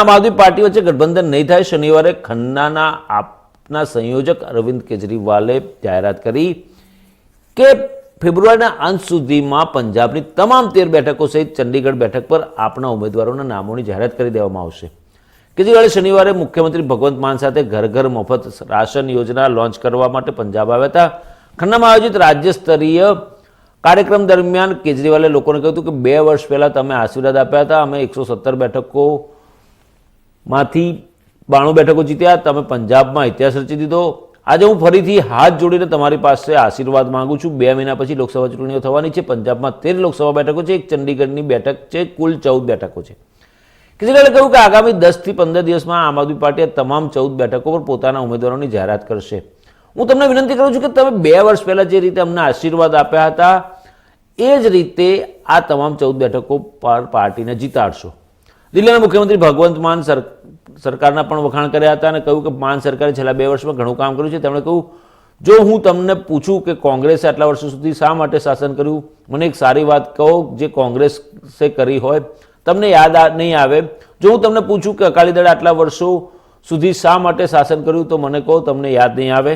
આમ આદમી પાર્ટી વચ્ચે ગઠબંધન નહીં થાય, શનિવારે ખન્નાના આપના સંયોજક અરવિંદ કેજરીવાલે જાહેરાત કરી કે ફેબ્રુઆરીના અંત સુધીમાં પંજાબની તમામ તેર બેઠકો સહિત ચંડીગઢ બેઠક પર આપના ઉમેદવારોના નામોની જાહેરાત કરી દેવામાં આવશે. કેજરીવાલે શનિવારે મુખ્યમંત્રી ભગવંત માન સાથે ઘર ઘર મફત રાશન યોજના લોન્ચ કરવા માટે પંજાબ આવ્યા હતા. ખન્નામાં આયોજિત રાજ્ય સ્તરીય કાર્યક્રમ દરમિયાન કેજરીવાલે લોકોને કહ્યું હતું કે બે વર્ષ પહેલાં તમે આશીર્વાદ આપ્યા હતા, અમે એકસો સત્તર બેઠકોમાંથી બાણું બેઠકો જીત્યા, તમે પંજાબમાં ઇતિહાસ રચી દીધો. આજે હું ફરીથી હાથ જોડીને તમારી પાસે આશીર્વાદ માંગુ છું. બે મહિના પછી લોકસભા ચૂંટણીઓ થવાની છે. પંજાબમાં તેર લોકસભા બેઠકો છે. એક ચંડીગઢની બેઠક છે. કુલ ચૌદ બેઠકો છે. કેજરીવાલે કહ્યું કે આગામી દસથી પંદર દિવસમાં આમ આદમી પાર્ટી આ તમામ ચૌદ બેઠકો પર પોતાના ઉમેદવારોની જાહેરાત કરશે. હું તમને વિનંતી કરું છું કે તમે બે વર્ષ પહેલાં જે રીતે અમને આશીર્વાદ આપ્યા હતા, એ જ રીતે આ તમામ ચૌદ બેઠકો પર પાર્ટીને જીતાડશો. દિલ્હીના મુખ્યમંત્રી ભગવંત માન સર, સરકારના પણ વખાણ કર્યા હતા અને કહ્યું કે માન સરકારે છેલ્લા બે વર્ષમાં ઘણું કામ કર્યું છે. તેમણે કહ્યું, જો હું તમને પૂછું કે કોંગ્રેસે આટલા વર્ષો સુધી શા માટે શાસન કર્યું, મને એક સારી વાત કહો જે કોંગ્રેસે કરી હોય. તમને યાદ નહીં આવે. જો હું તમને પૂછું કે અકાલી દળે આટલા વર્ષો સુધી શા માટે શાસન કર્યું, તો મને કહો, તમને યાદ નહીં આવે.